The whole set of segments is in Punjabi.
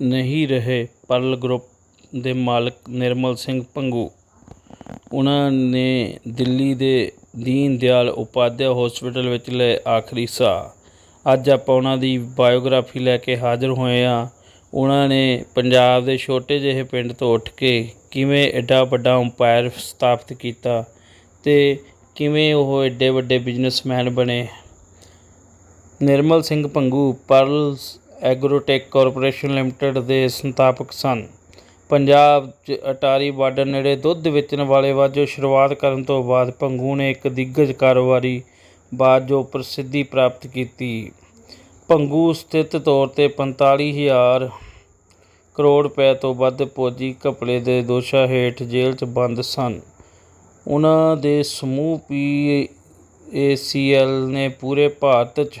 ਨਹੀਂ ਰਹੇ ਪਰਲ ਗਰੁੱਪ ਦੇ ਮਾਲਕ ਨਿਰਮਲ ਸਿੰਘ ਭੰਗੂ ਉਹਨਾਂ ਨੇ ਦਿੱਲੀ ਦੇ ਦੀਨ ਦਿਆਲ ਉਪਾਧਿਆ ਹਸਪੀਟਲ ਵਿੱਚ ਲਏ ਆਖਰੀ ਸਾਹ। ਅੱਜ ਆਪਾਂ ਉਹਨਾਂ ਦੀ ਬਾਇਓਗ੍ਰਾਫੀ ਲੈ ਕੇ ਹਾਜ਼ਰ ਹੋਏ ਆ ਉਹਨਾਂ ਨੇ ਪੰਜਾਬ ਦੇ ਛੋਟੇ ਜਿਹੇ ਪਿੰਡ ਤੋਂ ਉੱਠ ਕੇ ਕਿਵੇਂ ਐਡਾ ਵੱਡਾ ਅੰਪਾਇਰ ਸਥਾਪਿਤ ਕੀਤਾ ਤੇ ਕਿਵੇਂ ਉਹ ਐਡੇ ਵੱਡੇ ਬਿਜ਼ਨਸਮੈਨ ਬਣੇ। Nirmal Singh Bhangu Pearls agrotech corporation limited ਦੇ ਸੰਸਥਾਪਕ ਸਨ। ਪੰਜਾਬ 'ਚ ਅਟਾਰੀ ਬਾਰਡਰ ਨੇੜੇ ਦੁੱਧ ਵੇਚਣ ਵਾਲੇ ਵਜੋਂ ਸ਼ੁਰੂਆਤ ਕਰਨ ਤੋਂ ਬਾਅਦ ਪੰਗੂ ਨੇ ਇੱਕ ਦਿੱਗਜ ਕਾਰੋਬਾਰੀ ਬਾਜੋ ਪ੍ਰਸਿੱਧੀ ਪ੍ਰਾਪਤ ਕੀਤੀ। ਭੰਗੂ ਸਥਿਤ ਤੌਰ ਤੇ 45000 ਕਰੋੜ ਰੁਪਏ ਤੋਂ ਵੱਧ ਫੌਜੀ ਘਪਲੇ ਦੇ ਦੋਸ਼ਾਂ ਹੇਠ ਜੇਲ੍ਹ 'ਚ ਬੰਦ ਸਨ। ਉਹਨਾਂ ਦੇ ਸਮੂਹ ਪੀ ਏਸੀਐਲ ਨੇ ਪੂਰੇ ਭਾਰਤ 'ਚ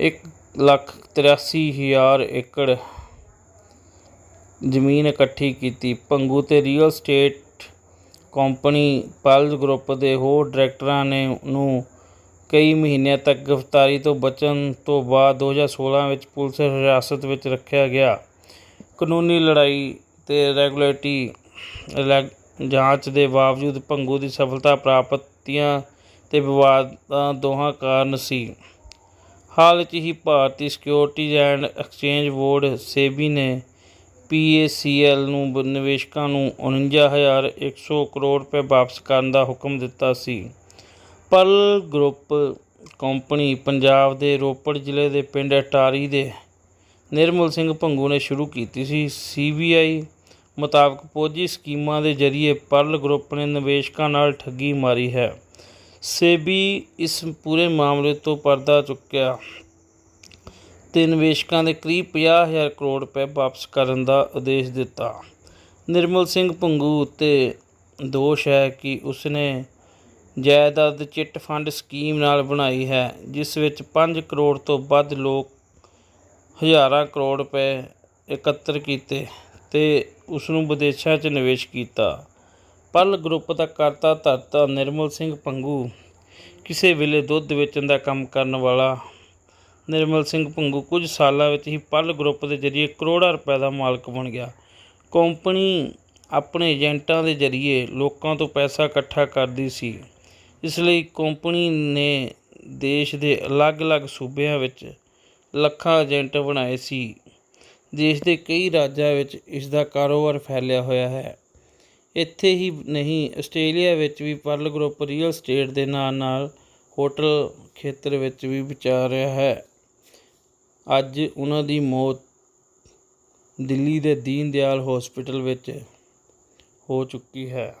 ਇੱਕ ਲੱਖ ਤਿਰਾਸੀ ਹਜ਼ਾਰ ਏਕੜ ਜ਼ਮੀਨ ਇਕੱਠੀ ਕੀਤੀ। ਪੰਗੂ ਤੇ real estate company Pearls group ਦੇ ਹੋਰ ਡਾਇਰੈਕਟਰਾਂ ਨੇ ਨੂੰ ਕਈ ਮਹੀਨਿਆਂ ਤੱਕ ਗ੍ਰਿਫਤਾਰੀ ਤੋਂ ਬਚਣ ਤੋਂ ਬਾਅਦ 2016 ਵਿੱਚ ਪੁਲਿਸ ਹਿਰਾਸਤ ਵਿੱਚ ਰੱਖਿਆ ਗਿਆ। ਕਾਨੂੰਨੀ ਲੜਾਈ ਤੇ ਰੈਗੂਲੇਟਰੀ ਜਾਂਚ ਦੇ ਬਾਵਜੂਦ ਭੰਗੂ ਦੀ ਸਫਲਤਾ ਪ੍ਰਾਪਤੀਆਂ ਤੇ ਵਿਵਾਦਾਂ ਦੋਹਾਂ ਕਾਰਨ ਸੀ। ਹਾਲ 'ਚ ਹੀ ਭਾਰਤੀ securities and exchange board SEBI ਨੇ ਪੀਏਸੀਐਲ ਨੂੰ ਨਿਵੇਸ਼ਕਾਂ ਨੂੰ 49100 ਕਰੋੜ ਰੁਪਏ ਵਾਪਸ ਕਰਨ ਦਾ ਹੁਕਮ ਦਿੱਤਾ ਸੀ। ਪਰਲ ਗਰੁੱਪ ਕੰਪਨੀ ਪੰਜਾਬ ਦੇ ਰੋਪੜ ਜ਼ਿਲ੍ਹੇ ਦੇ ਪਿੰਡ ਅਟਾਰੀ ਦੇ ਨਿਰਮਲ ਸਿੰਘ ਭੰਗੂ ਨੇ ਸ਼ੁਰੂ ਕੀਤੀ ਸੀ। ਸੀਬੀਆਈ ਮੁਤਾਬਕ ਫੌਜੀ ਸਕੀਮਾਂ ਦੇ ਜ਼ਰੀਏ ਪਰਲ ਗਰੁੱਪ ਨੇ ਨਿਵੇਸ਼ਕਾਂ ਨਾਲ ਠੱਗੀ ਮਾਰੀ ਹੈ। ਸੇਬੀ ਇਸ ਪੂਰੇ ਮਾਮਲੇ ਤੋਂ ਪਰਦਾ ਚੁੱਕਿਆ। ਤੇ ਨਿਵੇਸ਼ਕਾਂ ਦੇ ਕਰੀਬ 50000 ਕਰੋੜ ਰੁਪਏ ਵਾਪਸ ਕਰਨ ਦਾ ਆਦੇਸ਼ ਦਿੱਤਾ। ਨਿਰਮਲ ਸਿੰਘ ਪੰਗੂ ਉੱਤੇ ਦੋਸ਼ ਹੈ ਕਿ ਉਸਨੇ ਜਾਇਦਾਦ ਚਿੱਟ ਫੰਡ ਸਕੀਮ ਨਾਲ ਬਣਾਈ ਹੈ, ਜਿਸ ਵਿੱਚ 5 ਕਰੋੜ ਤੋਂ ਵੱਧ ਲੋਕ ਹਜ਼ਾਰਾਂ ਕਰੋੜ ਰੁਪਏ ਇਕੱਤਰ ਕੀਤੇ ਤੇ ਉਸ ਨੂੰ ਵਿਦੇਸ਼ਾਂ 'ਚ ਨਿਵੇਸ਼ ਕੀਤਾ। ਪਰਲ ਗਰੁੱਪ ਦਾ ਕਰਤਾ ਧਰਤਾ ਨਿਰਮਲ ਸਿੰਘ ਪੰਗੂ। ਕਿਸੇ ਵੇਲੇ ਦੁੱਧ ਵੇਚਣ ਦਾ ਕੰਮ ਕਰਨ ਵਾਲਾ ਨਿਰਮਲ ਸਿੰਘ ਪੰਗੂ ਕੁਝ ਸਾਲਾਂ ਵਿੱਚ ਹੀ ਪਰਲ ਗਰੁੱਪ ਦੇ ਜ਼ਰੀਏ ਕਰੋੜਾਂ ਰੁਪਏ ਦਾ ਮਾਲਕ ਬਣ ਗਿਆ। ਕੰਪਨੀ ਆਪਣੇ ਏਜੰਟਾਂ ਦੇ ਜ਼ਰੀਏ ਲੋਕਾਂ ਤੋਂ ਪੈਸਾ ਇਕੱਠਾ ਕਰਦੀ ਸੀ। ਇਸ ਲਈ ਕੰਪਨੀ ਨੇ ਦੇਸ਼ ਦੇ ਅਲੱਗ-ਅਲੱਗ ਸੂਬਿਆਂ ਵਿੱਚ ਲੱਖਾਂ ਏਜੰਟ ਬਣਾਏ ਸੀ। ਦੇਸ਼ ਦੇ ਕਈ ਰਾਜਾਂ ਵਿੱਚ ਇਸ ਦਾ ਕਾਰੋਬਾਰ ਫੈਲਿਆ ਹੋਇਆ ਹੈ। ਇੱਥੇ ਹੀ ਨਹੀਂ, ਆਸਟ੍ਰੇਲੀਆ ਵਿੱਚ ਵੀ ਪਰਲ ਗਰੁੱਪ ਰੀਅਲ ਸਟੇਟ ਦੇ ਨਾਲ ਨਾਲ ਹੋਟਲ ਖੇਤਰ ਵਿੱਚ ਵੀ ਵਿਚਾਰ ਰਿਹਾ ਹੈ। ਅੱਜ ਉਹਨਾਂ ਦੀ ਮੌਤ ਦਿੱਲੀ ਦੇ ਦੀਨ ਦਿਆਲ ਹਸਪੀਟਲ ਵਿੱਚ ਹੋ ਚੁੱਕੀ ਹੈ।